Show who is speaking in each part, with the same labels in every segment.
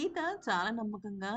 Speaker 1: సీత చాలా నమ్మకంగా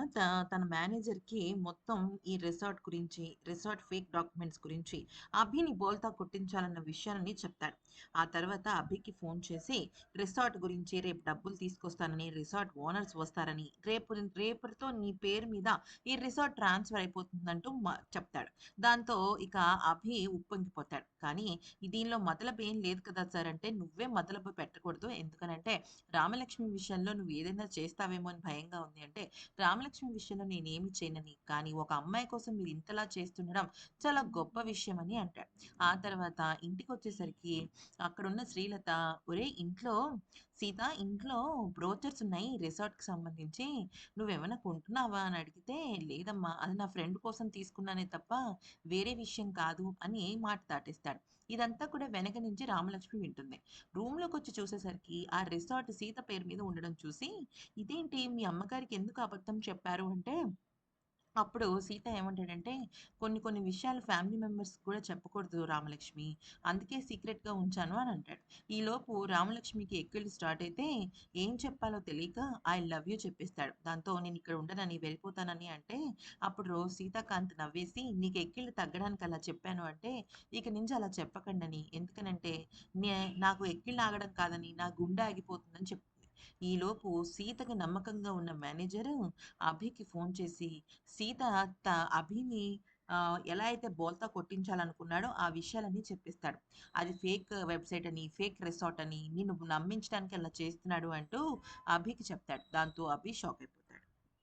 Speaker 1: తన మేనేజర్‌కి మొత్తం ఈ రిసార్ట్ గురించి, రిసార్ట్ ఫేక్ డాక్యుమెంట్స్ గురించి, అభిని బోల్తా కొట్టించాలన్న విషయాన్ని చెప్తాడు. ఆ తర్వాత అభికి ఫోన్ చేసి రిసార్ట్ గురించి రేపు డబ్బులు తీసుకొస్తానని, రిసార్ట్ ఓనర్స్ వస్తారని, రేపు రేపటితో నీ పేరు మీద ఈ రిసార్ట్ ట్రాన్స్‌ఫర్ అయిపోతుందంటూ చెప్తాడు. దాంతో ఇక అభి ఉప్పొంగిపోతాడు. కానీ దీనిలో మతలబేం లేదు కదా సార్ అంటే, నువ్వే మతలబు పెట్టకూడదు. ఎందుకనంటే రామలక్ష్మి విషయంలో నువ్వు ఏదైనా చేస్తావేమో అని భయంగా ఉంది అంటే, రామలక్ష్మి విషయంలో నేనేమి చేయనని, కానీ ఒక అమ్మాయి కోసం మీరు ఇంతలా చేస్తుండడం చాలా గొప్ప విషయం అని అంటాడు. ఆ తర్వాత ఇంటికి వచ్చేసరికి అక్కడున్న శ్రీలత ఒరే ఇంట్లో సీత ఇంట్లో బ్రోచర్స్ ఉన్నాయి రిసార్ట్‌కి సంబంధించి. నువ్వేమైనా కొంటున్నావా?" అని అడిగితే, "లేదమ్మా అది నా ఫ్రెండ్ కోసం తీసుకున్నానే తప్ప వేరే విషయం కాదు" అని మాట దాటేస్తాడు. ఇదంతా కూడా వెనక నుంచి రామలక్ష్మి వింటుంది. రూమ్‌లోకొచ్చి చూసేసరికి ఆ రిసార్ట్ సీత పేరు మీద ఉండడం చూసి, "ఇదేంటి మీ అమ్మగారికి ఎందుకు అబద్ధం చెప్పారు?" అంటే అప్పుడు సీత ఏమంటాడంటే, "కొన్ని కొన్ని విషయాలు ఫ్యామిలీ మెంబర్స్ కూడా చెప్పకూడదు రామలక్ష్మి. అందుకే సీక్రెట్‌గా ఉంచాను" అని అంటాడు. ఈలోపు రామలక్ష్మికి ఎక్కిళ్ళు స్టార్ట్ అయితే ఏం చెప్పాలో తెలియక ఐ లవ్ యూ చెప్పేస్తాడు. దాంతో నేను ఇక్కడ ఉండనని వెళ్ళిపోతానని అంటే అప్పుడు సీతాకాంత్ నవ్వేసి "నీకు ఎక్కిళ్ళు తగ్గడానికి అలా చెప్పాను" అంటే ఇక నుంచి అలా చెప్పకండని. ఎందుకనంటే నే నాకు ఎక్కిళ్ళు ఆగడం కాదని నా గుండె ఆగిపోతుందని చెప్తాను ఈలోపు సీతకి నమ్మకంగా ఉన్న మేనేజరు అభికి ఫోన్ చేసి సీత త అభిని ఎలా అయితే బోల్తా కొట్టించాలనుకున్నాడో ఆ విషయాలన్నీ చెప్పిస్తాడు అది ఫేక్ వెబ్‌సైట్ అని, ఫేక్ రిసార్ట్ అని, నిన్ను నమ్మించడానికి అలా చేస్తున్నాడు అంటూ అభికి చెప్తాడు. దాంతో అభి షాక్ అయిపోతాడు.